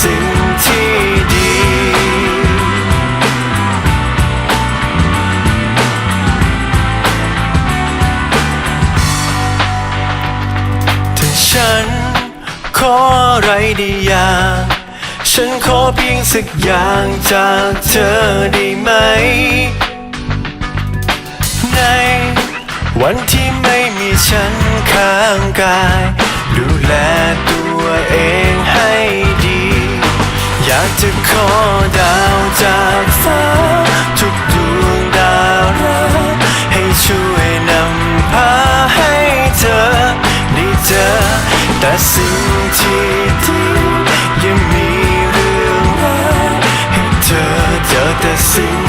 สิ่งที่ดีถ้าฉันขออะไรได้อย่างฉันขอเพียงสักอย่างจากเธอได้ไหม ในวันที่ไม่มีฉันข้างกาย จะขอดาวจากฟ้า ทุกดวงดาวรักให้ช่วยนำพาให้เธอได้เจอ แต่สิ่งที่ดียังมีเรื่องรายให้เธอเจอแต่สิ่ง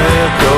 ยั